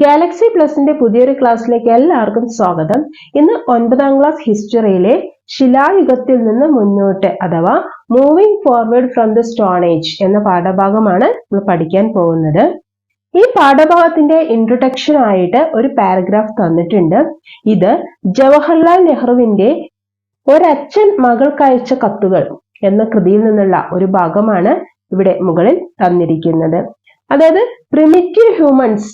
Galaxy പ്ലസിന്റെ പുതിയൊരു ക്ലാസ്സിലേക്ക് എല്ലാവർക്കും സ്വാഗതം. ഇന്ന് ഒൻപതാം ക്ലാസ് ഹിസ്റ്ററിയിലെ ശിലായുഗത്തിൽ നിന്ന് മുന്നോട്ട് അഥവാ moving forward from the stone age എന്ന പാഠഭാഗമാണ് നമ്മൾ പഠിക്കാൻ പോകുന്നത്. ഈ പാഠഭാഗത്തിന്റെ ഇൻട്രൊഡക്ഷൻ ആയിട്ട് ഒരു പാരഗ്രാഫ് തന്നിട്ടുണ്ട്. ഇത് ജവഹർലാൽ നെഹ്റുവിന്റെ ഒരച്ഛൻ മകൾക്കയച്ച കത്തുകൾ എന്ന കൃതിയിൽ നിന്നുള്ള ഒരു ഭാഗമാണ് ഇവിടെ മുകളിൽ തന്നിരിക്കുന്നത്. അതായത് പ്രിമിറ്റീവ് ഹ്യൂമൻസ്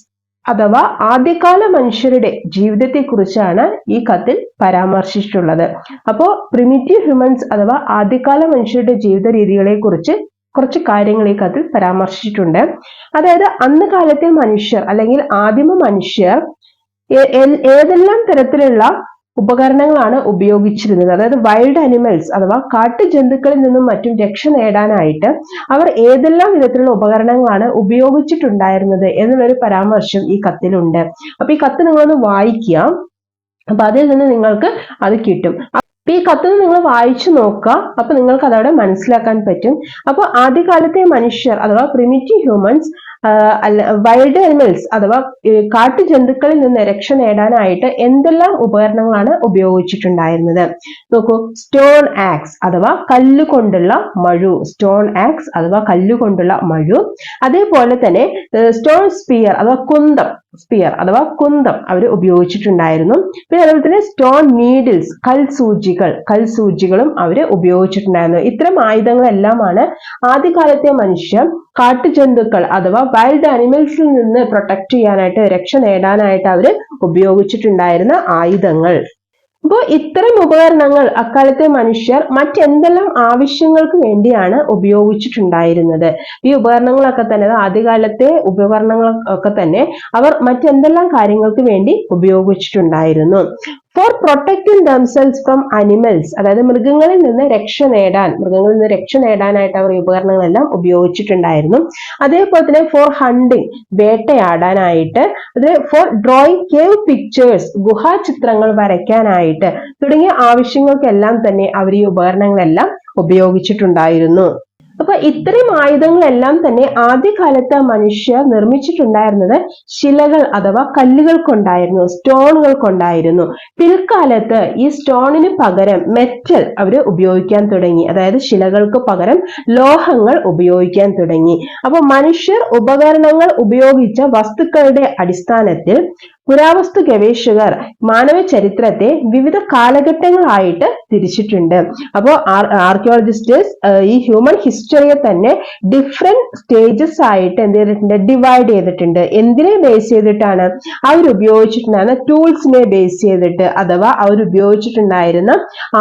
അഥവാ ആദ്യകാല മനുഷ്യരുടെ ജീവിതത്തെക്കുറിച്ചാണ് ഈ കത്തിൽ പരാമർശിച്ചിട്ടുള്ളത്. അപ്പോൾ പ്രിമിറ്റീവ് ഹ്യൂമൻസ് അഥവാ ആദ്യകാല മനുഷ്യരുടെ ജീവിത രീതികളെ കുറിച്ച് കുറച്ച് കാര്യങ്ങൾ ഈ കത്തിൽ പരാമർശിച്ചിട്ടുണ്ട്. അതായത് അന്ന് കാലത്തെ മനുഷ്യർ അല്ലെങ്കിൽ ആദിമ മനുഷ്യർ ഏതെല്ലാം തരത്തിലുള്ള ഉപകരണങ്ങളാണ് ഉപയോഗിച്ചിരുന്നത്. അതായത് വൈൽഡ് അനിമൽസ് അഥവാ കാട്ടുജന്തുക്കളിൽ നിന്നും മറ്റും രക്ഷ നേടാനായിട്ട് അവർ ഏതെല്ലാം വിധത്തിലുള്ള ഉപകരണങ്ങളാണ് ഉപയോഗിച്ചിട്ടുണ്ടായിരുന്നത് എന്നുള്ളൊരു പരാമർശം ഈ കത്തിലുണ്ട്. അപ്പൊ ഈ കത്ത് നിങ്ങളൊന്ന് വായിക്കുക. അപ്പൊ അതിൽ നിന്ന് നിങ്ങൾക്ക് അത് കിട്ടും. ഈ കത്ത് നിങ്ങൾ വായിച്ചു നോക്കുക. അപ്പൊ നിങ്ങൾക്ക് അതവിടെ മനസ്സിലാക്കാൻ പറ്റും. അപ്പോൾ ആദ്യകാലത്തെ മനുഷ്യർ അഥവാ പ്രിമിറ്റീവ് ഹ്യൂമൻസ് വൈൽഡ് അനിമൽസ് അഥവാ കാട്ടു ജന്തുക്കളിൽ നിന്ന് രക്ഷ നേടാനായിട്ട് എന്തെല്ലാം ഉപകരണങ്ങളാണ് ഉപയോഗിച്ചിട്ടുണ്ടായിരുന്നത്? നോക്കൂ സ്റ്റോൺ ആക്സ് അഥവാ കല്ലുകൊണ്ടുള്ള മഴു സ്റ്റോൺ ആക്സ് അഥവാ കല്ലുകൊണ്ടുള്ള മഴു. അതേപോലെ തന്നെ സ്റ്റോൺ സ്പിയർ അഥവാ കുന്തം സ്പിയർ അഥവാ കുന്തം അവർ ഉപയോഗിച്ചിട്ടുണ്ടായിരുന്നു. പിന്നെ അതുപോലെ തന്നെ സ്റ്റോൺ നീഡിൽസ് കൽസൂചികൾ കൽസൂചികളും അവർ ഉപയോഗിച്ചിട്ടുണ്ടായിരുന്നു. ഇത്തരം ആയുധങ്ങളെല്ലാമാണ് ആദ്യകാലത്തെ മനുഷ്യർ കാട്ടുജന്തുക്കൾ അഥവാ വൈൽഡ് അനിമൽസിൽ നിന്ന് പ്രൊട്ടക്ട് ചെയ്യാനായിട്ട് രക്ഷ നേടാനായിട്ട് അവർ ഉപയോഗിച്ചിട്ടുണ്ടായിരുന്ന ആയുധങ്ങൾ. അപ്പോൾ ഇത്തരം ഉപകരണങ്ങൾ അക്കാലത്തെ മനുഷ്യർ മറ്റെന്തെല്ലാം ആവശ്യങ്ങൾക്ക് വേണ്ടിയാണ് ഉപയോഗിച്ചിട്ടുണ്ടായിരുന്നത്? ഈ ഉപകരണങ്ങളൊക്കെ തന്നെ ആദ്യകാലത്തെ ഉപകരണങ്ങളൊക്കെ തന്നെ അവർ മറ്റെന്തെല്ലാം കാര്യങ്ങൾക്ക് വേണ്ടി ഉപയോഗിച്ചിട്ടുണ്ടായിരുന്നു? For protecting themselves from animals അതായത് മൃഗങ്ങളിൽ നിന്ന് രക്ഷ നേടാൻ മൃഗങ്ങളിൽ നിന്ന് രക്ഷ നേടാനായിട്ട് അവർ ഉപകരണങ്ങളെല്ലാം ഉപയോഗിച്ചിട്ടുണ്ടായിരുന്നു. അതേപോലെ തന്നെ ഫോർ ഹണ്ടിങ് വേട്ടയാടാനായിട്ട് അത് ഫോർ ഡ്രോയിങ് കേവ് പിക്ചേഴ്സ് ഗുഹാചിത്രങ്ങൾ വരയ്ക്കാനായിട്ട് തുടങ്ങിയ ആവശ്യങ്ങൾക്കെല്ലാം തന്നെ അവർ ഈ ഉപകരണങ്ങളെല്ലാം ഉപയോഗിച്ചിട്ടുണ്ടായിരുന്നു. അപ്പൊ ഇത്രയും ആയുധങ്ങളെല്ലാം തന്നെ ആദ്യകാലത്ത് മനുഷ്യർ നിർമ്മിച്ചിട്ടുണ്ടായിരുന്നത് ശിലകൾ അഥവാ കല്ലുകൾ കൊണ്ടായിരുന്നു സ്റ്റോണുകൾ കൊണ്ടായിരുന്നു പിൽക്കാലത്ത് ഈ സ്റ്റോണിന് പകരം മെറ്റൽ അവർ ഉപയോഗിക്കാൻ തുടങ്ങി. അതായത് ശിലകൾക്ക് പകരം ലോഹങ്ങൾ ഉപയോഗിക്കാൻ തുടങ്ങി. അപ്പൊ മനുഷ്യർ ഉപകരണങ്ങൾ ഉപയോഗിച്ച വസ്തുക്കളുടെ അടിസ്ഥാനത്തിൽ പുരാവസ്തു ഗവേഷകർ മാനവ ചരിത്രത്തെ വിവിധ കാലഘട്ടങ്ങളായിട്ട് തിരിച്ചിട്ടുണ്ട്. അപ്പോൾ ആർക്കിയോളജിസ്റ്റേഴ്സ് ഈ ഹ്യൂമൻ ഹിസ്റ്ററിയെ തന്നെ ഡിഫറെന്റ് സ്റ്റേജസ് ആയിട്ട് എന്ത് ചെയ്തിട്ടുണ്ട്? ഡിവൈഡ് ചെയ്തിട്ടുണ്ട്. എന്തിനെ ബേസ് ചെയ്തിട്ടാണ്? അവർ ഉപയോഗിച്ചിട്ടുണ്ടായിരുന്ന ടൂൾസിനെ ബേസ് ചെയ്തിട്ട് അഥവാ അവർ ഉപയോഗിച്ചിട്ടുണ്ടായിരുന്ന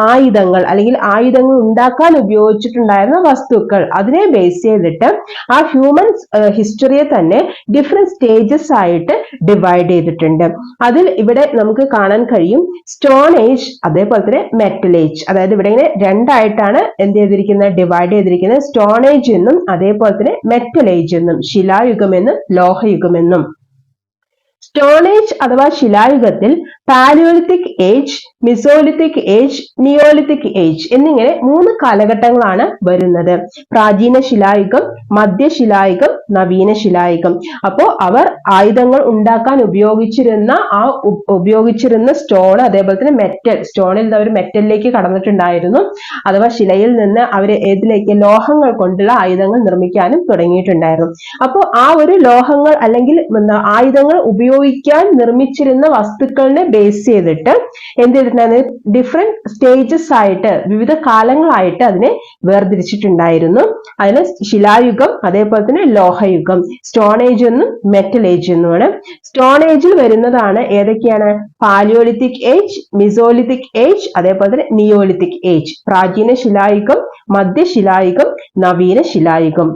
ആയുധങ്ങൾ അല്ലെങ്കിൽ ആയുധങ്ങൾ ഉണ്ടാക്കാൻ ഉപയോഗിച്ചിട്ടുണ്ടായിരുന്ന വസ്തുക്കൾ അതിനെ ബേസ് ചെയ്തിട്ട് ആ ഹ്യൂമൻ ഹിസ്റ്ററിയെ തന്നെ ഡിഫറെന്റ് സ്റ്റേജസ് ആയിട്ട് ഡിവൈഡ് ചെയ്തിട്ടുണ്ട്. ഉണ്ട്. അതിൽ ഇവിടെ നമുക്ക് കാണാൻ കഴിയും സ്റ്റോൺ ഏജ് അതേപോലെ തന്നെ മെറ്റൽ ഏജ് അതായത് ഇവിടെ ഇങ്ങനെ രണ്ടായിട്ടാണ് എന്ത് ചെയ്തിരിക്കുന്നത്? ഡിവൈഡ് ചെയ്തിരിക്കുന്നത്. സ്റ്റോൺ ഏജ് എന്നും അതേപോലെ തന്നെ മെറ്റൽ ഏജ് എന്നും ശിലായുഗം എന്നും ലോഹയുഗമെന്നും സ്റ്റോൺ ഏജ് അഥവാ ശിലായുഗത്തിൽ palaeolithic age mesolithic age neolithic age എന്നിങ്ങനെ മൂന്ന് കാലഘട്ടങ്ങളാണ് വരുന്നത്. പ്രാചീന ശിലായുഗം മധ്യശിലായുഗം നവീന ശിലായുഗം. അപ്പോ അവർ ആയുധങ്ങൾ ഉണ്ടാക്കാൻ ഉപയോഗിച്ചിരുന്ന ആ ഉപയോഗിച്ചിരുന്ന സ്റ്റോൺ അതേപോലെ തന്നെ മെറ്റൽ സ്റ്റോണിൽ നിന്ന് അവർ മെറ്റലിലേക്ക് കടന്നിട്ടുണ്ടായിരുന്നു. അഥവാ ശിലയിൽ നിന്ന് അവർ ഏതിലേക്ക് ലോഹങ്ങൾ കൊണ്ടുള്ള ആയുധങ്ങൾ നിർമ്മിക്കാനും തുടങ്ങിയിട്ടുണ്ടായിരുന്നു. അപ്പോൾ ആ ഒരു ലോഹങ്ങൾ അല്ലെങ്കിൽ ആയുധങ്ങൾ ഉപയോഗിക്കാൻ നിർമ്മിച്ചിരുന്ന വസ്തുക്കളിനെ ബേസ് ചെയ്തിട്ട് എന്ത് ചെയ്തിട്ടുണ്ടായിരുന്നു ഡിഫറെന്റ് സ്റ്റേജസ് ആയിട്ട് വിവിധ കാലങ്ങളായിട്ട് അതിനെ വേർതിരിച്ചിട്ടുണ്ടായിരുന്നു. അതിന് ശിലായുഗം അതേപോലെ തന്നെ ലോഹയുഗം സ്റ്റോൺ ഏജ് എന്നും മെറ്റൽ ഏജ് എന്നുമാണ് സ്റ്റോൺ ഏജിൽ വരുന്നതാണ് ഏതൊക്കെയാണ്? പാലിയോലിത്തിക് ഏജ് മിസോലിത്തിക് ഏജ് അതേപോലെ തന്നെ നിയോലിത്തിക് ഏജ് പ്രാചീന ശിലായുഗം മധ്യശിലായുഗം നവീന ശിലായുഗം.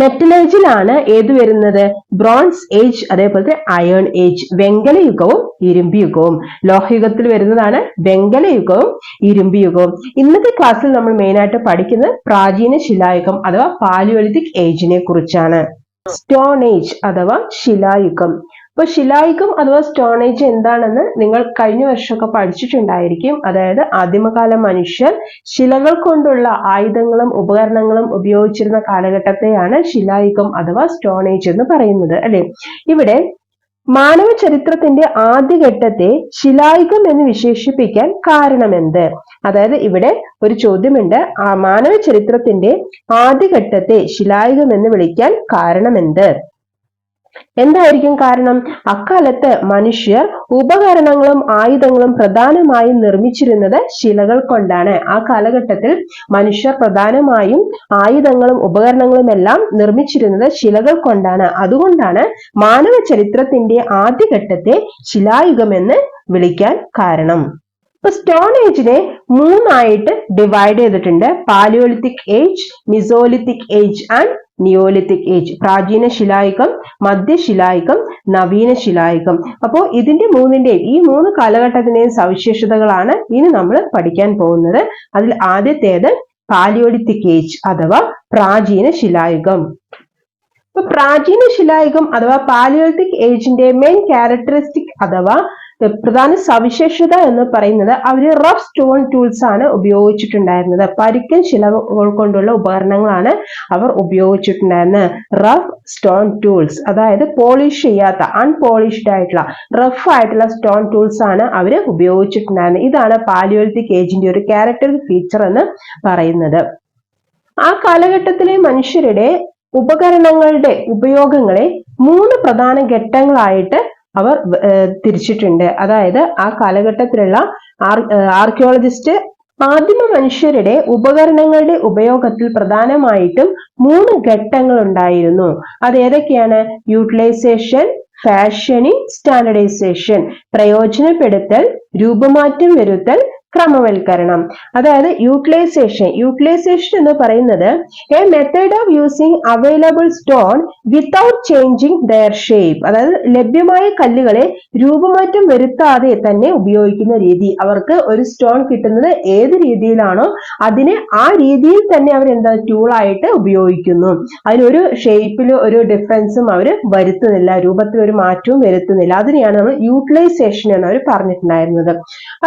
മെറ്റലേജിലാണ് ഏത് വരുന്നത്? ബ്രോൺസ് ഏജ് അതേപോലെ അയൺ ഏജ് വെങ്കല യുഗവും ഇരുമ്പ് യുഗവും ലോഹയുഗത്തിൽ വരുന്നതാണ് വെങ്കല യുഗവും ഇരുമ്പ് യുഗവും ഇന്നത്തെ ക്ലാസ്സിൽ നമ്മൾ മെയിനായിട്ട് പഠിക്കുന്നത് പ്രാചീന ശിലായുഗം അഥവാ പാലിയോലിത്തിക് ഏജിനെ കുറിച്ചാണ്. സ്റ്റോൺ ഏജ് അഥവാ ശിലായുഗം. അപ്പൊ ശിലായുഗം അഥവാ സ്റ്റോണേജ് എന്താണെന്ന് നിങ്ങൾ കഴിഞ്ഞ വർഷമൊക്കെ പഠിച്ചിട്ടുണ്ടായിരിക്കും. അതായത് ആദിമകാല മനുഷ്യർ ശിലകൾ കൊണ്ടുള്ള ആയുധങ്ങളും ഉപകരണങ്ങളും ഉപയോഗിച്ചിരുന്ന കാലഘട്ടത്തെയാണ് ശിലായുഗം അഥവാ സ്റ്റോണേജ് എന്ന് പറയുന്നത് അല്ലെ? ഇവിടെ മാനവ ചരിത്രത്തിന്റെ ആദ്യഘട്ടത്തെ ശിലായുഗം എന്ന് വിശേഷിപ്പിക്കാൻ കാരണമെന്ത് അതായത് ഇവിടെ ഒരു ചോദ്യമുണ്ട്. ആ മാനവ ചരിത്രത്തിന്റെ ആദ്യഘട്ടത്തെ ശിലായുഗം എന്ന് വിളിക്കാൻ കാരണമെന്ത് എന്തായിരിക്കും കാരണം? അക്കാലത്ത് മനുഷ്യർ ഉപകരണങ്ങളും ആയുധങ്ങളും പ്രധാനമായും നിർമ്മിച്ചിരുന്നത് ശിലകൾ കൊണ്ടാണ്. ആ കാലഘട്ടത്തിൽ മനുഷ്യർ പ്രധാനമായും ആയുധങ്ങളും ഉപകരണങ്ങളും എല്ലാം നിർമ്മിച്ചിരുന്നത് ശിലകൾ കൊണ്ടാണ്. അതുകൊണ്ടാണ് മാനവ ചരിത്രത്തിന്റെ ആദ്യഘട്ടത്തെ ശിലായുഗമെന്ന് വിളിക്കാൻ കാരണം. ഇപ്പൊ സ്റ്റോൺ ഏജിനെ മൂന്നായിട്ട് ഡിവൈഡ് ചെയ്തിട്ടുണ്ട്. Palaeolithic age mesolithic age and neolithic age പ്രാചീന ശിലായുഗം മധ്യശിലായുഗം നവീന ശിലായുഗം. അപ്പോൾ ഇതിന്റെ മൂന്നിന്റെയും ഈ മൂന്ന് കാലഘട്ടത്തിന്റെയും സവിശേഷതകളാണ് ഇനി നമ്മൾ പഠിക്കാൻ പോകുന്നത്. അതിൽ ആദ്യത്തേത് പാലിയോലിത്തിക് ഏജ് അഥവാ പ്രാചീന ശിലായുഗം. പ്രാചീന ശിലായുഗം അഥവാ പാലിയോലിത്തിക് ഏജിന്റെ മെയിൻ ക്യാരക്ടറിസ്റ്റിക് അഥവാ പ്രധാന സവിശേഷത എന്ന് പറയുന്നത് അവർ റഫ് സ്റ്റോൺ ടൂൾസ് ആണ് ഉപയോഗിച്ചിട്ടുണ്ടായിരുന്നത്. പരുക്കൻ ശിലകൾ കൊണ്ടുള്ള ഉപകരണങ്ങളാണ് അവർ ഉപയോഗിച്ചിട്ടുണ്ടായിരുന്നത്. റഫ് സ്റ്റോൺ ടൂൾസ് അതായത് പോളിഷ് ചെയ്യാത്ത അൺപോളിഷ്ഡ് ആയിട്ടുള്ള റഫ് ആയിട്ടുള്ള സ്റ്റോൺ ടൂൾസ് ആണ് അവർ ഉപയോഗിച്ചിട്ടുണ്ടായിരുന്നത്. ഇതാണ് പാലിയോലിത്തിക് ഏജിന്റെ ഒരു ക്യാരക്ടർ ഫീച്ചർ എന്ന് പറയുന്നത്. ആ കാലഘട്ടത്തിലെ മനുഷ്യരുടെ ഉപകരണങ്ങളുടെ ഉപയോഗങ്ങളെ മൂന്ന് പ്രധാന ഘട്ടങ്ങളായിട്ട് അവർ തിരിച്ചിട്ടുണ്ട്. അതായത് ആ കാലഘട്ടത്തിലുള്ള ആർക്കിയോളജിസ്റ്റ് ആദിമ മനുഷ്യരുടെ ഉപകരണങ്ങളുടെ ഉപയോഗത്തിൽ പ്രധാനമായിട്ടും മൂന്ന് ഘട്ടങ്ങൾ ഉണ്ടായിരുന്നു അത് ഏതൊക്കെയാണ്? Utilisation fashioning standardisation. പ്രയോജനപ്പെടുത്തൽ രൂപമാറ്റം വരുത്തൽ ക്രമവൽക്കരണം. അതായത് യൂട്ടിലൈസേഷൻ യൂട്ടിലൈസേഷൻ എന്ന് പറയുന്നത് a method of using available stone without changing their shape അതായത് ലഭ്യമായ കല്ലുകളെ രൂപമാറ്റം വരുത്താതെ തന്നെ ഉപയോഗിക്കുന്ന രീതി. അവർക്ക് ഒരു സ്റ്റോൺ കിട്ടുന്നത് ഏത് രീതിയിലാണോ അതിനെ ആ രീതിയിൽ തന്നെ അവർ എന്താ ടൂളായിട്ട് ഉപയോഗിക്കുന്നു. അതിനൊരു ഷേപ്പിൽ ഒരു ഡിഫറൻസും അവർ വരുത്തുന്നില്ല. രൂപത്തിൽ ഒരു മാറ്റവും വരുത്തുന്നില്ല. അതിനെയാണ് നമ്മൾ യൂട്ടിലൈസേഷൻ എന്ന് അവർ പറഞ്ഞിട്ടുണ്ടായിരുന്നത്.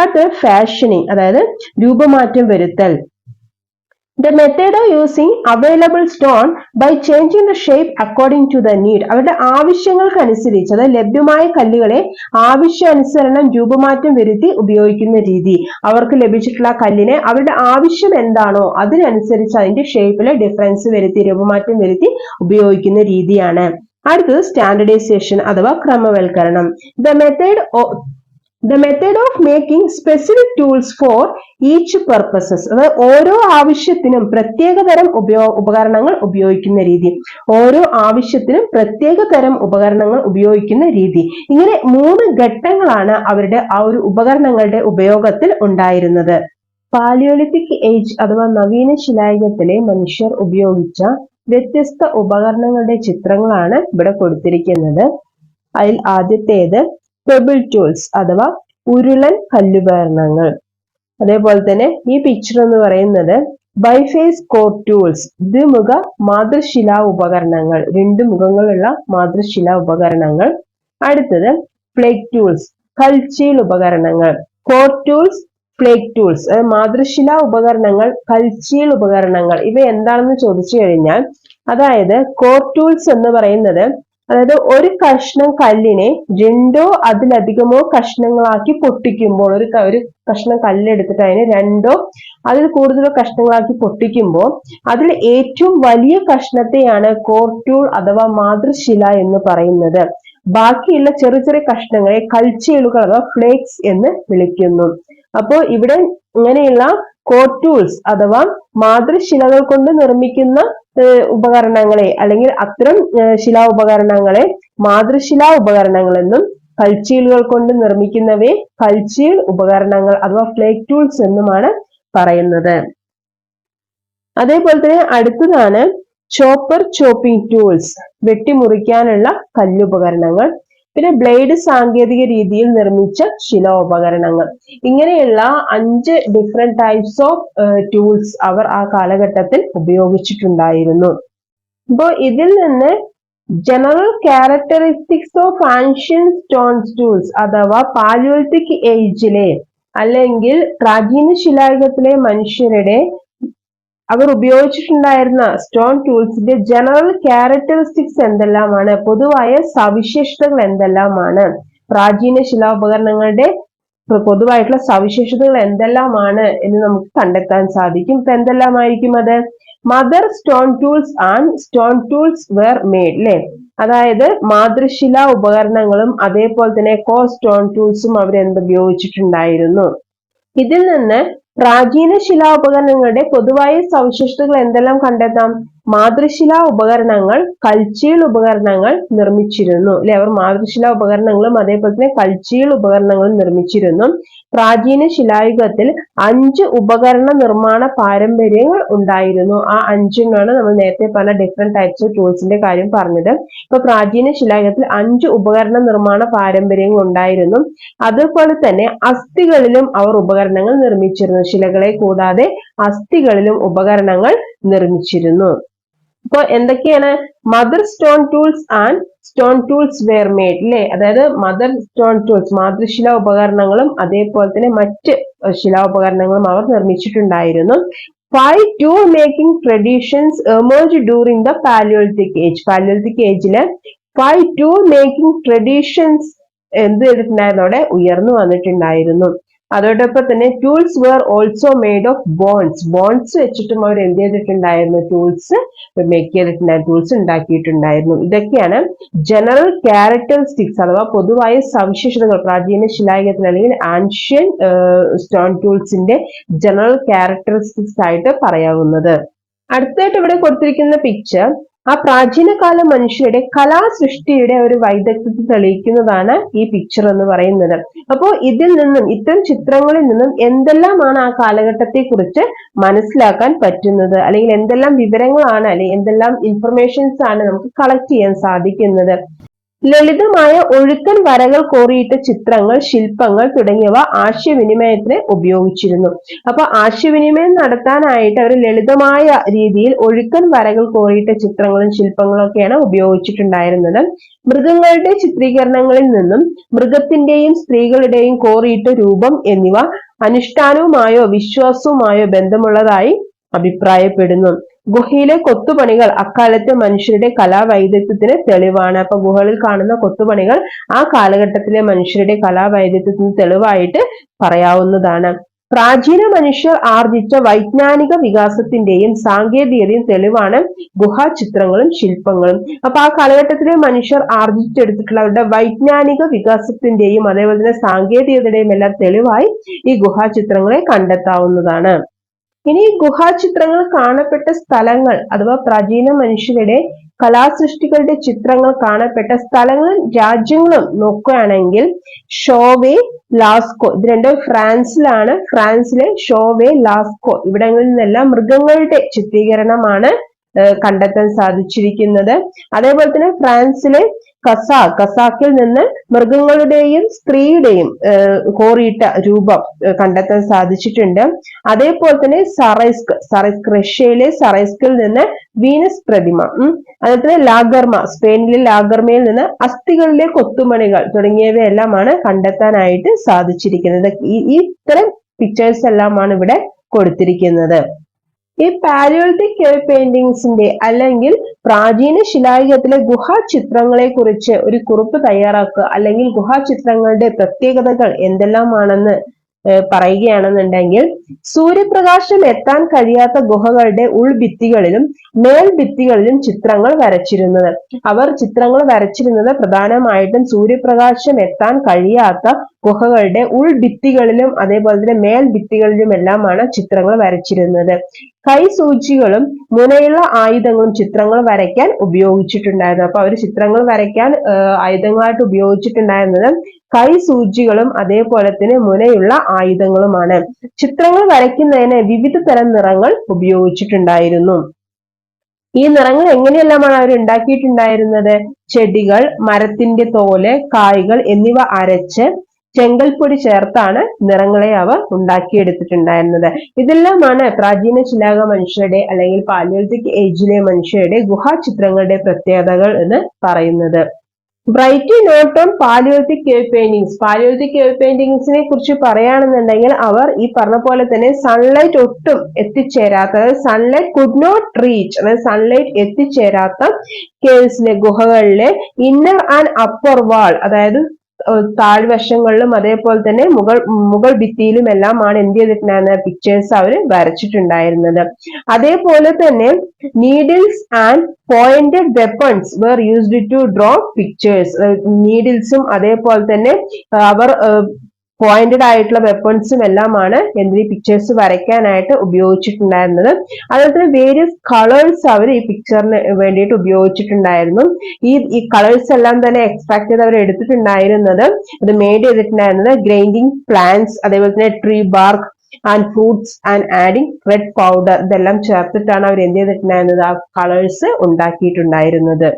അടുത്ത് ഫാഷൻ ഫാഷനിങ് അതായത് രൂപമാറ്റം വരുത്തൽ. The method of using available stone by changing the shape according to the need അവരുടെ ആവശ്യങ്ങൾക്കനുസരിച്ച് അതായത് ലഭ്യമായ കല്ലുകളെ ആവശ്യാനുസരണം രൂപമാറ്റം വരുത്തി ഉപയോഗിക്കുന്ന രീതി. അവർക്ക് ലഭിച്ചിട്ടുള്ള കല്ലിനെ അവരുടെ ആവശ്യം എന്താണോ അതിനനുസരിച്ച് അതിന്റെ ഷേപ്പിൽ ഡിഫറൻസ് വരുത്തി രൂപമാറ്റം വരുത്തി ഉപയോഗിക്കുന്ന രീതിയാണ്. അടുത്തത് സ്റ്റാൻഡർഡൈസേഷൻ അഥവാ ക്രമവൽക്കരണം. The method the method of making specific tools for each purposes അതായത് ഓരോ ആവശ്യത്തിനും പ്രത്യേക തരം ഉപയോഗ ഉപകരണങ്ങൾ ഉപയോഗിക്കുന്ന രീതി. ഓരോ ആവശ്യത്തിനും പ്രത്യേക തരം ഉപകരണങ്ങൾ ഉപയോഗിക്കുന്ന രീതി. ഇങ്ങനെ മൂന്ന് ഘട്ടങ്ങളാണ് അവരുടെ ആ ഒരു ഉപകരണങ്ങളുടെ ഉപയോഗത്തിൽ ഉണ്ടായിരുന്നത്. പാലിയോളിത്തിക് ഏജ് അഥവാ നവീന ശിലായുഗത്തിലെ മനുഷ്യർ ഉപയോഗിച്ച വ്യത്യസ്ത ഉപകരണങ്ങളുടെ ചിത്രങ്ങളാണ് ഇവിടെ കൊടുത്തിരിക്കുന്നത്. അതിൽ ആദ്യത്തേത് പെബിൾ ടൂൾസ് അഥവാ ഉരുളൻ കല്ലുപകരണങ്ങൾ. അതേപോലെ തന്നെ ഈ പിക്ചർ എന്ന് പറയുന്നത് ബൈഫേസ് കോർ ടൂൾസ് ദ്വിമുഖ മാതൃശിലാ ഉപകരണങ്ങൾ രണ്ട് മുഖങ്ങളുള്ള മാതൃശിലാ ഉപകരണങ്ങൾ. അടുത്തത് ഫ്ലേക്ക് ടൂൾസ് കൽച്ചീൽ ഉപകരണങ്ങൾ. കോർ ടൂൾസ് ഫ്ലേക്ക് ടൂൾസ് മാതൃശിലാ ഉപകരണങ്ങൾ കൽച്ചീൽ ഉപകരണങ്ങൾ ഇവ എന്താണെന്ന് ചോദിച്ചു കഴിഞ്ഞാൽ അതായത് കോർ ടൂൾസ് എന്ന് പറയുന്നത് അതായത് ഒരു കഷ്ണം കല്ലിനെ രണ്ടോ അതിലധികമോ കഷ്ണങ്ങളാക്കി പൊട്ടിക്കുമ്പോൾ ഒരു ഒരു കഷ്ണം കല്ലെടുത്തിട്ട് അതിനെ രണ്ടോ അതിൽ കൂടുതലോ കഷ്ണങ്ങളാക്കി പൊട്ടിക്കുമ്പോൾ അതിൽ ഏറ്റവും വലിയ കഷ്ണത്തെയാണ് കോർട്ടൂൾ അഥവാ മാതൃശില എന്ന് പറയുന്നത്. ബാക്കിയുള്ള ചെറിയ ചെറിയ കഷ്ണങ്ങളെ കൽച്ചേളുകൾ അഥവാ ഫ്ലേക്സ് എന്ന് വിളിക്കുന്നു. അപ്പോൾ ഇവിടെ ഇങ്ങനെയുള്ള കോട്ടൂൾസ് അഥവാ മാതൃശിലകൾ കൊണ്ട് നിർമ്മിക്കുന്ന ഉപകരണങ്ങളെ അല്ലെങ്കിൽ അത്തരം ശിലാ ഉപകരണങ്ങളെ മാതൃശിലാ ഉപകരണങ്ങൾ എന്നും കൽച്ചീലുകൾ കൊണ്ട് നിർമ്മിക്കുന്നവയെ കൽച്ചീൽ ഉപകരണങ്ങൾ അഥവാ ഫ്ലേക്ക് ടൂൾസ് എന്നുമാണ് പറയുന്നത്. അതേപോലെ തന്നെ അടുത്തതാണ് ചോപ്പർ ചോപ്പിംഗ് ടൂൾസ് വെട്ടിമുറിക്കാനുള്ള കല്ലുപകരണങ്ങൾ. പിന്നെ ബ്ലേഡ് സാങ്കേതിക രീതിയിൽ നിർമ്മിച്ച ശിലോപകരണങ്ങൾ ഇങ്ങനെയുള്ള അഞ്ച് ഡിഫറെന്റ് ടൈപ്സ് ഓഫ് ടൂൾസ് അവർ ആ കാലഘട്ടത്തിൽ ഉപയോഗിച്ചിട്ടുണ്ടായിരുന്നു. അപ്പോൾ ഇതിൽ നിന്ന് general characteristics of ancient stones tools അഥവാ പാലിയോളിത്തിക് ഏജിലെ അല്ലെങ്കിൽ പ്രാചീന ശിലായുഗത്തിലെ മനുഷ്യരുടെ അവർ ഉപയോഗിച്ചിട്ടുണ്ടായിരുന്ന സ്റ്റോൺ ടൂൾസിന്റെ ജനറൽ ക്യാരക്ടറിസ്റ്റിക്സ് എന്തെല്ലാമാണ്? പൊതുവായ സവിശേഷതകൾ എന്തെല്ലാമാണ്? പ്രാചീന ശിലാപകരണങ്ങളുടെ പൊതുവായിട്ടുള്ള സവിശേഷതകൾ എന്തെല്ലാമാണ് എന്ന് നമുക്ക് കണ്ടെത്താൻ സാധിക്കും. ഇപ്പൊ എന്തെല്ലാമായിരിക്കും അത്? Mother stone tools and stone tools were made അല്ലെ അതായത് മാതൃശില ഉപകരണങ്ങളും അതേപോലെ തന്നെ കോ സ്റ്റോൺ ടൂൾസും അവർ എന്ത് ഉപയോഗിച്ചിട്ടുണ്ടായിരുന്നു ഇതിൽ നിന്ന് പ്രാചീന ശിലാ ഉപകരണങ്ങളുടെ പൊതുവായ സവിശേഷതകൾ എന്തെല്ലാം കണ്ടെത്താം? മാതൃശിലാ ഉപകരണങ്ങൾ കൽച്ചീൾ ഉപകരണങ്ങൾ നിർമ്മിച്ചിരുന്നു. അല്ലെ? അവർ മാതൃശിലാ ഉപകരണങ്ങളും അതേപോലെ തന്നെ കൽച്ചീൾ ഉപകരണങ്ങളും നിർമ്മിച്ചിരുന്നു. പ്രാചീന ശിലായുഗത്തിൽ അഞ്ച് ഉപകരണ നിർമ്മാണ പാരമ്പര്യങ്ങൾ ഉണ്ടായിരുന്നു. ആ അഞ്ചെണ്ണാണ് നമ്മൾ നേരത്തെ പല ഡിഫറെന്റ് ടൈപ്സ് ഓഫ് ടൂൾസിന്റെ കാര്യം പറഞ്ഞത്. ഇപ്പൊ പ്രാചീന ശിലായുഗത്തിൽ അഞ്ച് ഉപകരണ നിർമ്മാണ പാരമ്പര്യങ്ങൾ ഉണ്ടായിരുന്നു. അതുപോലെ തന്നെ അസ്ഥികളിലും അവർ ഉപകരണങ്ങൾ നിർമ്മിച്ചിരുന്നു. ശിലകളെ കൂടാതെ അസ്ഥികളിലും ഉപകരണങ്ങൾ നിർമ്മിച്ചിരുന്നു. അപ്പൊ എന്തൊക്കെയാണ്? Mother stone tools and stone tools were made അല്ലെ അതായത് മദർ സ്റ്റോൺ ടൂൾസ് മാതൃശില ഉപകരണങ്ങളും അതേപോലെ തന്നെ മറ്റ് ശിലാ ഉപകരണങ്ങളും അവർ നിർമ്മിച്ചിട്ടുണ്ടായിരുന്നു. Five tool making traditions emerge during the palaeolithic age palaeolithic ഏജിൽ ഫൈവ് ടൂൾ മേക്കിംഗ് ട്രഡീഷൻസ് എന്ത് ചെയ്തിട്ടുണ്ടായിരുന്നു? അവിടെ ഉയർന്നു വന്നിട്ടുണ്ടായിരുന്നു. അതോടൊപ്പം തന്നെ tools were also made of bones bones വെച്ചിട്ടും അവർ എന്ത് ചെയ്തിട്ടുണ്ടായിരുന്നു? ടൂൾസ് മേക്ക് ചെയ്തിട്ടുണ്ടായിരുന്നു ടൂൾസ് ഉണ്ടാക്കിയിട്ടുണ്ടായിരുന്നു. ഇതൊക്കെയാണ് ജനറൽ ക്യാരക്ടറിസ്റ്റിക്സ് അഥവാ പൊതുവായ സവിശേഷതകൾ പ്രാചീന ശിലായുഗത്തിൽ അല്ലെങ്കിൽ ആൻഷ്യൻ സ്റ്റോൺ ടൂൾസിന്റെ ജനറൽ ക്യാരക്ടറിസ്റ്റിക്സ് ആയിട്ട് പറയാവുന്നത്. അടുത്തായിട്ട് ഇവിടെ കൊടുത്തിരിക്കുന്ന പിക്ചർ ആ പ്രാചീനകാല മനുഷ്യരുടെ കലാസൃഷ്ടിയുടെ ഒരു വൈദഗ്ധ്യത്തെ തെളിയിക്കുന്നതാണ് ഈ പിക്ചർ എന്ന് പറയുന്നത്. അപ്പോൾ ഇതിൽ നിന്നും ഇത്തരം ചിത്രങ്ങളിൽ നിന്നും എന്തെല്ലാമാണ് ആ കാലഘട്ടത്തെ കുറിച്ച് മനസ്സിലാക്കാൻ പറ്റുന്നത്? അല്ലെങ്കിൽ എന്തെല്ലാം വിവരങ്ങളാണ് അല്ലെങ്കിൽ എന്തെല്ലാം ഇൻഫർമേഷൻസ് ആണ് നമുക്ക് കളക്ട് ചെയ്യാൻ സാധിക്കുന്നത്? ലളിതമായ ഒഴുക്കൻ വരകൾ കോറിയിട്ട ചിത്രങ്ങൾ ശില്പങ്ങൾ തുടങ്ങിയവ ആശയവിനിമയത്തിന് ഉപയോഗിച്ചിരുന്നു. അപ്പൊ ആശയവിനിമയം നടത്താനായിട്ട് അവർ ലളിതമായ രീതിയിൽ ഒഴുക്കൻ വരകൾ കോറിയിട്ട ചിത്രങ്ങളും ശില്പങ്ങളും ഒക്കെയാണ് ഉപയോഗിച്ചിട്ടുണ്ടായിരുന്നത്. മൃഗങ്ങളുടെ ചിത്രീകരണങ്ങളിൽ നിന്നും മൃഗത്തിന്റെയും സ്ത്രീകളുടെയും കോറിയിട്ട രൂപം എന്നിവ അനുഷ്ഠാനവുമായോ വിശ്വാസവുമായോ ബന്ധമുള്ളതായി അഭിപ്രായപ്പെടുന്നു. ഗുഹയിലെ കൊത്തുപണികൾ അക്കാലത്തെ മനുഷ്യരുടെ കലാവൈദഗ്ധ്യത്തിന് തെളിവാണ്. അപ്പൊ ഗുഹകളിൽ കാണുന്ന കൊത്തുപണികൾ ആ കാലഘട്ടത്തിലെ മനുഷ്യരുടെ കലാവൈദഗ്ധ്യത്തിന് തെളിവായിട്ട് പറയാവുന്നതാണ്. പ്രാചീന മനുഷ്യർ ആർജിച്ച വൈജ്ഞാനിക വികാസത്തിന്റെയും സാങ്കേതികതയും തെളിവാണ് ഗുഹാചിത്രങ്ങളും ശില്പങ്ങളും. അപ്പൊ ആ കാലഘട്ടത്തിലെ മനുഷ്യർ ആർജിച്ചെടുത്തിട്ടുള്ള അവരുടെ വൈജ്ഞാനിക വികാസത്തിന്റെയും അതേപോലെ തന്നെ സാങ്കേതികതയുടെയും എല്ലാം തെളിവായി ഈ ഗുഹാചിത്രങ്ങളെ കണ്ടെത്താവുന്നതാണ്. ഇനി ഗുഹാചിത്രങ്ങൾ കാണപ്പെട്ട സ്ഥലങ്ങൾ അഥവാ പ്രാചീന മനുഷ്യരുടെ കലാസൃഷ്ടികളുടെ ചിത്രങ്ങൾ കാണപ്പെട്ട സ്ഥലങ്ങളും രാജ്യങ്ങളും നോക്കുകയാണെങ്കിൽ ഷോവേ ലാസ്കോ ഇത് രണ്ടും ഫ്രാൻസിലാണ്. ഫ്രാൻസിലെ ഷോവേ ലാസ്കോ ഇവിടങ്ങളിൽ നിന്നെല്ലാം മൃഗങ്ങളുടെ ചിത്രീകരണമാണ് കണ്ടെത്താൻ സാധിച്ചിരിക്കുന്നത്. അതേപോലെ തന്നെ ഫ്രാൻസിലെ കസാ കസാക്കിൽ നിന്ന് മൃഗങ്ങളുടെയും സ്ത്രീയുടെയും കോറിയിട്ട രൂപം കണ്ടെത്താൻ സാധിച്ചിട്ടുണ്ട്. അതേപോലെ തന്നെ സറൈസ്ക് സറൈസ്ക് റഷ്യയിലെ സറൈസ്കിൽ നിന്ന് വീനസ് പ്രതിമ അതേപോലെ ലാഗർമ സ്പെയിനിലെ ലാഗർമയിൽ നിന്ന് അസ്ഥികളിലെ കൊത്തുമണികൾ തുടങ്ങിയവയെല്ലാമാണ് കണ്ടെത്താനായിട്ട് സാധിച്ചിരിക്കുന്നത്. ഈ ഇത്തരം പിക്ചേഴ്സ് എല്ലാമാണ് ഇവിടെ കൊടുത്തിരിക്കുന്നത്. ഈ പാലിയോളിത്തിക് കേവ് പെയിന്റിങ്സിന്റെ അല്ലെങ്കിൽ പ്രാചീന ശിലായുഗത്തിലെ ഗുഹാചിത്രങ്ങളെ കുറിച്ച് ഒരു കുറിപ്പ് തയ്യാറാക്കുക അല്ലെങ്കിൽ ഗുഹാചിത്രങ്ങളുടെ പ്രത്യേകതകൾ എന്തെല്ലാമാണെന്ന് പറയുകയാണെന്നുണ്ടെങ്കിൽ സൂര്യപ്രകാശം എത്താൻ കഴിയാത്ത ഗുഹകളുടെ ഉൾഭിത്തികളിലും മേൽഭിത്തികളിലും ചിത്രങ്ങൾ വരച്ചിരുന്നത്. അവർ ചിത്രങ്ങൾ വരച്ചിരുന്നത് പ്രധാനമായിട്ടും സൂര്യപ്രകാശം എത്താൻ കഴിയാത്ത ഗുഹകളുടെ ഉൾഭിത്തികളിലും അതേപോലെ തന്നെ മേൽഭിത്തികളിലും എല്ലാമാണ് ചിത്രങ്ങൾ വരച്ചിരുന്നത്. കൈസൂചികളും മുനയുള്ള ആയുധങ്ങളും ചിത്രങ്ങൾ വരയ്ക്കാൻ ഉപയോഗിച്ചിട്ടുണ്ടായിരുന്നു. അപ്പൊ അവർ ചിത്രങ്ങൾ വരയ്ക്കാൻ ആയുധങ്ങളായിട്ട് ഉപയോഗിച്ചിട്ടുണ്ടായിരുന്നത് കൈസൂചികളും അതേപോലെ തന്നെ മുനയുള്ള ആയുധങ്ങളുമാണ്. ചിത്രങ്ങൾ വരയ്ക്കുന്നതിന് വിവിധ തരം നിറങ്ങൾ ഉപയോഗിച്ചിട്ടുണ്ടായിരുന്നു. ഈ നിറങ്ങൾ എങ്ങനെയെല്ലാമാണ് അവർ ഉണ്ടാക്കിയിട്ടുണ്ടായിരുന്നത്? ചെടികൾ മരത്തിന്റെ തോൽ കായ്കൾ എന്നിവ അരച്ച് ചെങ്കൽപ്പൊടി ചേർത്താണ് നിറങ്ങളെ അവ ഉണ്ടാക്കിയെടുത്തിട്ടുണ്ടായിരുന്നത്. ഇതെല്ലാമാണ് പ്രാചീന ശിലാക മനുഷ്യരുടെ അല്ലെങ്കിൽ പാലിയോളിത്തിക് ഏജിലെ മനുഷ്യരുടെ ഗുഹാചിത്രങ്ങളുടെ പ്രത്യേകതകൾ എന്ന് പറയുന്നത്. Bright note on palaeolithic cave paintings palaeolithic cave പെയിന്റിങ്സിനെ കുറിച്ച് പറയുകയാണെന്നുണ്ടെങ്കിൽ അവർ ഈ പറഞ്ഞ പോലെ തന്നെ സൺലൈറ്റ് ഒട്ടും എത്തിച്ചേരാത്ത അതായത് സൺലൈറ്റ് കുഡ് നോട്ട് റീച്ച് അതായത് സൺലൈറ്റ് എത്തിച്ചേരാത്ത കേവ്സിലെ ഗുഹകളിലെ ഇന്നർ ആൻഡ് അപ്പർ വാൾ അതായത് താഴ്വശങ്ങളിലും അതേപോലെ തന്നെ മുഗൾ മുകൾ ഭിത്തിയിലും എല്ലാമാണ് എന്ത് ചെയ്തിട്ടുണ്ടായിരുന്ന പിക്ചേഴ്സ് അവർ വരച്ചിട്ടുണ്ടായിരുന്നത്. അതേപോലെ തന്നെ needles and pointed weapons were used to draw pictures നീഡിൽസും അതേപോലെ തന്നെ അവർ പോയിന്റഡ് ആയിട്ടുള്ള വെപ്പൺസും എല്ലാമാണ് എന്തിന് പിക്ചേഴ്സ് വരയ്ക്കാനായിട്ട് ഉപയോഗിച്ചിട്ടുണ്ടായിരുന്നത്. അതുപോലെ തന്നെ വേരിയസ് കളേഴ്സ് അവർ ഈ പിക്ചറിന് വേണ്ടിയിട്ട് ഉപയോഗിച്ചിട്ടുണ്ടായിരുന്നു. ഈ ഈ കളേഴ്സ് എല്ലാം തന്നെ എക്സ്ട്രാക്ട് ചെയ്ത് അവർ എടുത്തിട്ടുണ്ടായിരുന്നത് അത് മെയ്ഡ് ചെയ്തിട്ടുണ്ടായിരുന്നത് ഗ്രൈൻഡിങ് പ്ലാന്റ്സ് അതേപോലെ തന്നെ tree bark and fruits and adding red powder ഇതെല്ലാം ചേർത്തിട്ടാണ് അവർ എന്ത് ചെയ്തിട്ടുണ്ടായിരുന്നത് ആ കളേഴ്സ് ഉണ്ടാക്കിയിട്ടുണ്ടായിരുന്നത്.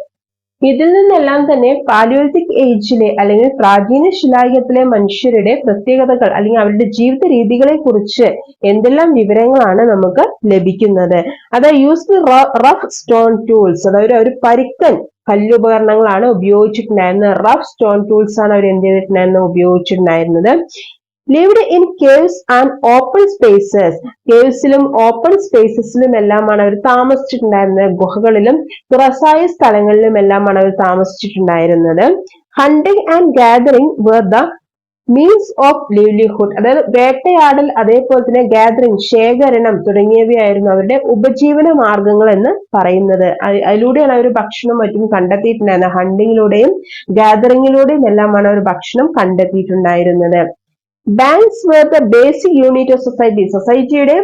ഇതിൽ നിന്നെല്ലാം തന്നെ പാലിയോലിത്തിക് ഏജിലെ അല്ലെങ്കിൽ പ്രാചീന ശിലായുഗത്തിലെ മനുഷ്യരുടെ പ്രത്യേകതകൾ അല്ലെങ്കിൽ അവരുടെ ജീവിത രീതികളെ കുറിച്ച് എന്തെല്ലാം വിവരങ്ങളാണ് നമുക്ക് ലഭിക്കുന്നത്. അത് യൂസ് റഫ് സ്റ്റോൺ ടൂൾസ് അതായത് ഒരു പരിക്കൻ കല്ലുപകരണങ്ങളാണ് ഉപയോഗിച്ചിട്ടുണ്ടായിരുന്നത്. റഫ് സ്റ്റോൺ ടൂൾസ് ആണ് അവർ എന്ത് ചെയ്തിട്ടുണ്ടായിരുന്നത്? ഉപയോഗിച്ചിട്ടുണ്ടായിരുന്നത്. Lived in caves and open spaces കേവ്സിലും open സ്പേസസിലും എല്ലാമാണ് അവർ താമസിച്ചിട്ടുണ്ടായിരുന്നത്. ഗുഹകളിലും തുറസായ സ്ഥലങ്ങളിലും എല്ലാമാണ് അവർ താമസിച്ചിട്ടുണ്ടായിരുന്നത്. Hunting and gathering were the means of livelihood അതായത് വേട്ടയാടൽ അതേപോലെ തന്നെ ഗാദറിംഗ് ശേഖരണം തുടങ്ങിയവയായിരുന്നു അവരുടെ ഉപജീവന മാർഗങ്ങൾ എന്ന് പറയുന്നത്. അതിലൂടെയാണ് അവർ ഭക്ഷണം മറ്റും കണ്ടെത്തിയിട്ടുണ്ടായിരുന്നത്. ഹണ്ടിങ്ങിലൂടെയും ഗാദറിങ്ങിലൂടെയും എല്ലാമാണ് അവർ ഭക്ഷണം കണ്ടെത്തിയിട്ടുണ്ടായിരുന്നത്. Bands were the basic unit of society സൊസൈറ്റിയുടെ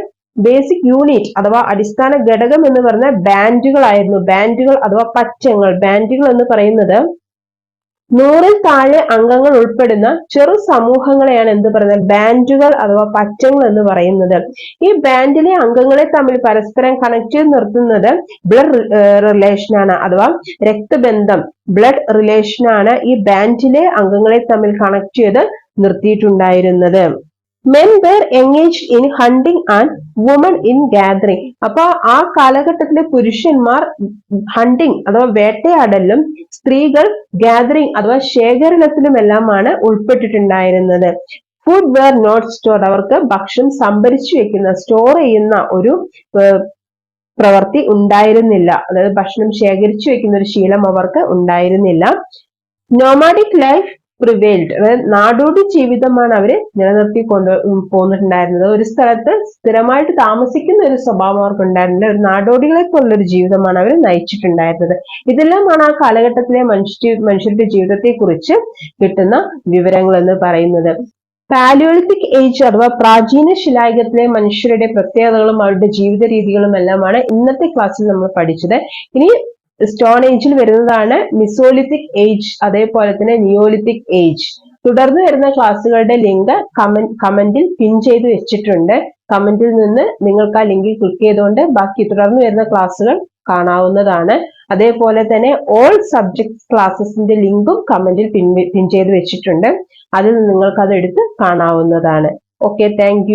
ബേസിക് യൂണിറ്റ് അഥവാ അടിസ്ഥാന ഘടകം എന്ന് പറഞ്ഞ ബാൻഡുകളായിരുന്നു ബാൻഡുകൾ അഥവാ പച്ചങ്ങൾ. ബാൻഡുകൾ എന്ന് പറയുന്നത് നൂറിൽ താഴെ അംഗങ്ങൾ ഉൾപ്പെടുന്ന ചെറു സമൂഹങ്ങളെയാണ് എന്ത് പറയുന്നത്? ബാൻഡുകൾ അഥവാ പച്ചങ്ങൾ എന്ന് പറയുന്നത്. ഈ ബാൻഡിലെ അംഗങ്ങളെ തമ്മിൽ പരസ്പരം കണക്ട് ചെയ്ത് നിർത്തുന്നത് ബ്ലഡ് റിലേഷൻ ആണ്. അഥവാ രക്തബന്ധം ബ്ലഡ് റിലേഷൻ ആണ് ഈ ബാൻഡിലെ അംഗങ്ങളെ തമ്മിൽ കണക്ട് ചെയ്ത് നിർത്തിയിട്ടുണ്ടായിരുന്നത്. Men were engage in hunting and woman in gathering അപ്പൊ ആ കാലഘട്ടത്തിലെ പുരുഷന്മാർ ഹണ്ടിങ് അഥവാ വേട്ടയാടലിലും സ്ത്രീകൾ ഗാദറിംഗ് അഥവാ ശേഖരണത്തിലും എല്ലാമാണ് ഉൾപ്പെട്ടിട്ടുണ്ടായിരുന്നത്. ഫുഡ് വേർ നോട്ട് സ്റ്റോർഡ് അവർക്ക് ഭക്ഷണം സംഭരിച്ചു വെക്കുന്ന സ്റ്റോർ ചെയ്യുന്ന ഒരു പ്രവൃത്തി ഉണ്ടായിരുന്നില്ല. അതായത് ഭക്ഷണം ശേഖരിച്ചു വെക്കുന്ന ഒരു ശീലം അവർക്ക് ഉണ്ടായിരുന്നില്ല. നോമാഡിക് ലൈഫ് പ്രിവെയിൽഡ് അതായത് നാടോടി ജീവിതമാണ് അവർ നിലനിർത്തി കൊണ്ട് പോന്നിട്ടുണ്ടായിരുന്നത്. ഒരു സ്ഥലത്ത് സ്ഥിരമായിട്ട് താമസിക്കുന്ന ഒരു സ്വഭാവം അവർക്ക് ഉണ്ടായിരുന്നില്ല ഒരു നാടോടികളെ പോലുള്ള ഒരു ജീവിതമാണ് അവർ നയിച്ചിട്ടുണ്ടായിരുന്നത്. ഇതെല്ലാമാണ് ആ കാലഘട്ടത്തിലെ മനുഷ്യ മനുഷ്യരുടെ ജീവിതത്തെ കുറിച്ച് കിട്ടുന്ന വിവരങ്ങൾ എന്ന് പറയുന്നത്. പാലിയോളിത്തിക് ഏജ് അഥവാ പ്രാചീന ശിലായുഗത്തിലെ മനുഷ്യരുടെ പ്രത്യേകതകളും അവരുടെ ജീവിത രീതികളും എല്ലാമാണ് ഇന്നത്തെ ക്ലാസ്സിൽ നമ്മൾ പഠിച്ചത്. ഇനി സ്റ്റോൺ ഏജിൽ വരുന്നതാണ് മിസോലിത്തിക് ഏജ് അതേപോലെ തന്നെ നിയോലിത്തിക് ഏജ് തുടർന്ന് വരുന്ന ക്ലാസ്സുകളുടെ ലിങ്ക് കമന്റ് കമന്റിൽ പിൻ ചെയ്ത് വെച്ചിട്ടുണ്ട്. കമന്റിൽ നിന്ന് നിങ്ങൾക്ക് ആ ലിങ്കിൽ ക്ലിക്ക് ചെയ്തുകൊണ്ട് ബാക്കി തുടർന്ന് വരുന്ന ക്ലാസ്സുകൾ കാണാവുന്നതാണ്. അതേപോലെ തന്നെ ഓൾ സബ്ജക്ട് ക്ലാസ്സസിന്റെ ലിങ്കും കമന്റിൽ പിൻ പിൻ ചെയ്ത് വെച്ചിട്ടുണ്ട്. അതിൽ നിങ്ങൾക്ക് അത് എടുത്ത് കാണാവുന്നതാണ്. Okay thank